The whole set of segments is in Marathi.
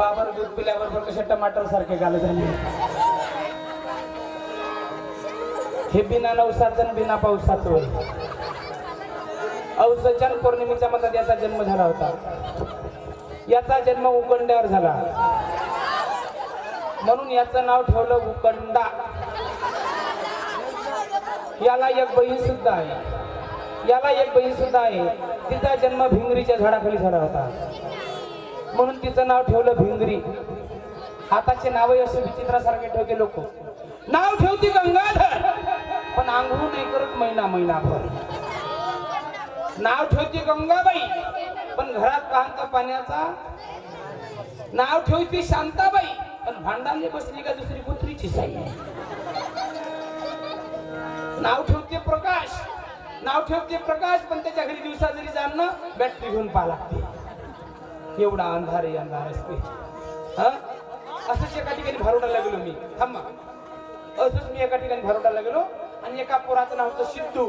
बाबर दूध पिल्याबरोबर कशा टमाटर सारखे गाल झाले? हे बिना नवसाचं बिना पावसाचं होय. पौर्णिमेच्या मधात याचा जन्म झाला होता. याचा जन्म उकंड्यावर झाला. म्हणून याचं नाव ठेवलं उकंडा. याला एक बहीण सुद्धा आहे. याला एक बहीण सुद्धा आहे. तिचा जन्म भिंगरीच्या झाडाखाली झाला होता. म्हणून तिचं नाव ठेवलं भिंगरी. हाताचे नावही असे विचित्रासारखे ठेवते लोक. नाव ठेवती गंगाधर. पण आंघोळ नाही करत महिना महिनाभर. नाव ठेवती गंगाबाई. पण घरात पाहता पाण्याचा. नाव ठेवती शांताबाई. पण भांडाने बसली का दुसरी पुत्रीची साई? नाव ठेवते प्रकाश. नाव ठेवते प्रकाश पण त्याच्या घरी दिवसा जरी जाणं बॅटरी घेऊन पाहा लागते. एवढा अंधार आहे अंधार असते हा? असंच एका ठिकाणी भारुडाला गेलो मी. थांबा. असंच मी एका ठिकाणी भारोडाला गेलो आणि एका पोराचं नाव होतं सिद्धू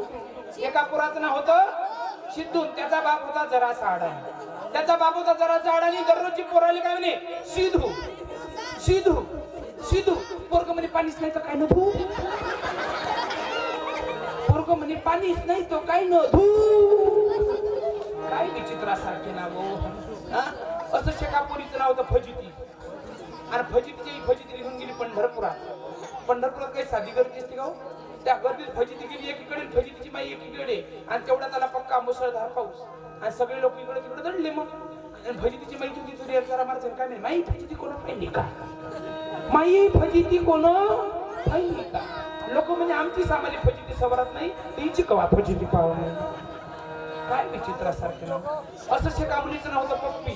एका पोराचं नाव होतं सिद्धू त्याचा बाप होता जरा अडाणी त्याचा बाप होता जरा आणि दररोजची पोराली काय म्हणे? सिद्धू सिद्धू सिद्धू पोरग म्हणे पाणीच नाही तर काय न धू पोरग म्हणे पाणीच नाही तो काय न धू काय विचित्रासारखे ना हा? असं शेकापुरीचं नाव होतं फजिती. आणि फजितीची फजिती निघून गेली पंढरपुरात. पंढरपुरात काही साधी गर्दी असते का हो? त्या गर्दीत फजिती गेली एकीकडे फजितीची माई एकीकडे. आणि तेवढा त्याला पक्का मुसळधार पाऊस. आणि सगळे लोक इकडे तिकडे दडले मग. आणि फजितीची माहिती होती थोडी जरा मारत काय नाही? माई फजिती कोण? पाहिजे का? माई फजिती कोण? पाहिजे का? लोक म्हणजे आमची सामान्य फजिती सवरत नाही. तिची कवा फजिती पावा नाही काय विचित्रासारखं नाव असं शेकामुलीचं नाव होतं पप्पी.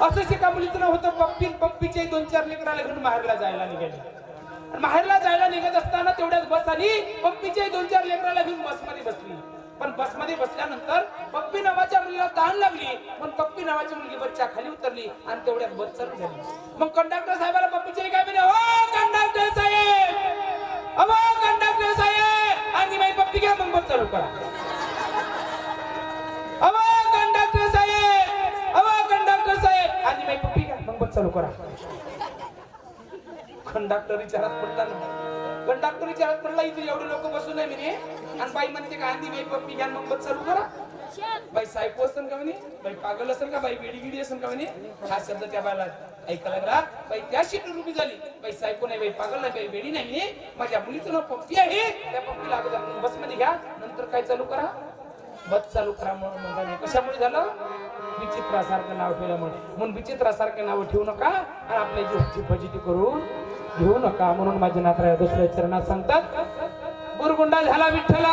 असं शेकामुलीचं नाव होतं पप्पी. पप्पीचे दोन चार लेकराला घेऊन माहेरला जायला निघाले. माहेरला जायला निघत असताना तेवढ्याच बस आली पप्पीचे दोन चार लेकराला घेऊन बसमध्ये बसली. पण बसमध्ये बसल्यानंतर पप्पी नावाच्या मुलीला ताण लागली. पण पप्पी नावाची मुलगी बच्चा खाली उतरली आणि तेवढ्यात बस चालू झाली मग कंडक्टर साहेबाला पप्पीचे काय म्हणे? हो कंडक्टर साहेब! अहो कंडक्टर साहेब! आणि माझी पप्पी घ्या मग बस चालू करा चालू करा. कंडक्टर विचारात पडला ना. कंडक्टर विचारात पडला इथे एवढे लोक बसून नये म्हणे. आणि बाई म्हणते का आधी बाई पप्पी घ्या मग बस चालू करा. बाई सायको असेल का म्हणे? बाई पागल असेल का? बाई वेडी गिडी असेल का म्हणे? हा शब्द त्या बायला ऐकायला लागला. बाई त्या शीट उभी झाली. बाई सायको नाही बाई? पागल नाही बाई? वेडी नाही म्हणे. माझ्या मुलीचं नाव पप्पी आहे. त्या पप्पीला अगोदर बसमध्ये घ्या. नंतर काय चालू करा? बस चालू करा म्हणून कशामुळे झालं? विचित्रासारखं नाव ठेवल्यामुळे म्हणून विचित्रासारखे नाव ठेवू नका आणि आपल्या जीवाची फजिती करून घेऊ नका. म्हणून माझे नात्र दुसऱ्या चरणात सांगतात गुरगुंडा झाला विठ्ठला